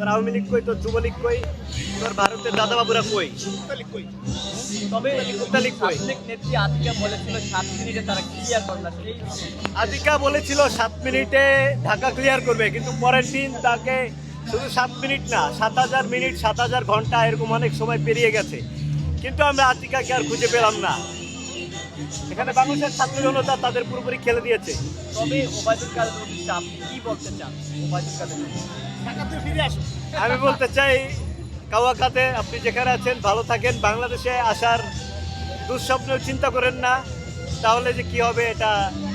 তোর আওয়ামী লীগ কই তোর যুবলীগ কই তোর ভারতের দাদা বাবুরা কই? তবে মুক্তালিক কই? নেত্রী আতিকা বলেছিল সাত মিনিটে তারা ক্লিয়ার করবে আদিকা বলেছিল সাত মিনিটে ঢাকা ক্লিয়ার করবে কিন্তু পরের দিন তাকে শুধু সাত মিনিট না সাত হাজার মিনিট সাত হাজার ঘণ্টা এরকম অনেক সময় পেরিয়ে গেছে। কিন্তু আমরা আতিকাকে আর খুঁজে পেলাম না। এখানে বাংলাদেশের ছাত্র জনতা তাদের পুরোপুরি খেলে দিয়েছে। তবে ওবায়দুল কাদের আপনি কি বলতে চান? ওবায়দুল কাদের আমি বলতে চাই কাওয়াকাতে আপনি যেখানে আছেন ভালো থাকেন। বাংলাদেশে আসার দুঃস্বপ্ন চিন্তা করেন না। তাহলে যে কি হবে এটা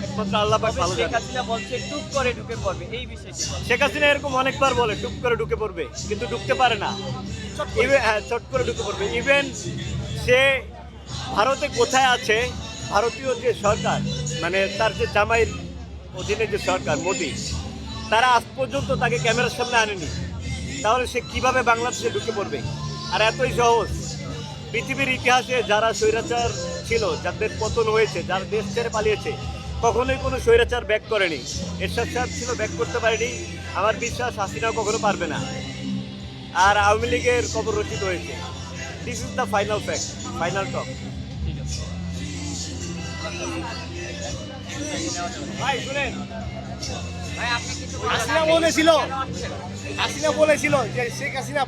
একমাত্র আল্লাহ পাক ভালো শেখ হাসিনা বলছে টুক করে ঢুকে পড়বে। এই বিষয়ে শেখ হাসিনা এরকম অনেকবার বলে টুক করে ঢুকে পড়বে। কিন্তু ঢুকতে পারে না। হ্যাঁ চট করে ঢুকে পড়বে। ইভেন সে ভারতে কোথায় আছে ভারতীয় যে সরকার মানে তার যে জামাইয়ের অধীনে যে সরকার, মোদি, তারা আজ পর্যন্ত তাকে ক্যামেরার সামনে আনেনি। তাহলে সে কীভাবে বাংলাদেশে ঢুকে পড়বে? আর এতই সহজ। পৃথিবীর ইতিহাসে যারা স্বৈরাচার ছিল, যাদের পতন হয়েছে, যারা দেশ ছেড়ে পালিয়েছে, কখনোই কোনো স্বৈরাচার ব্যাক করেনি। এরশাদ সাহেব ছিল ব্যাক করতে পারেনি। আমার বিশ্বাস হাসিনাও কখনো পারবে না। আর আওয়ামী লীগের কবর রচিত হয়েছে। This is the final fact final talk ঠিক আছে। ভাই শুনেন। হাসিনা বলেছিল। হাসিনা বলেছিল যে শেখ হাসিনা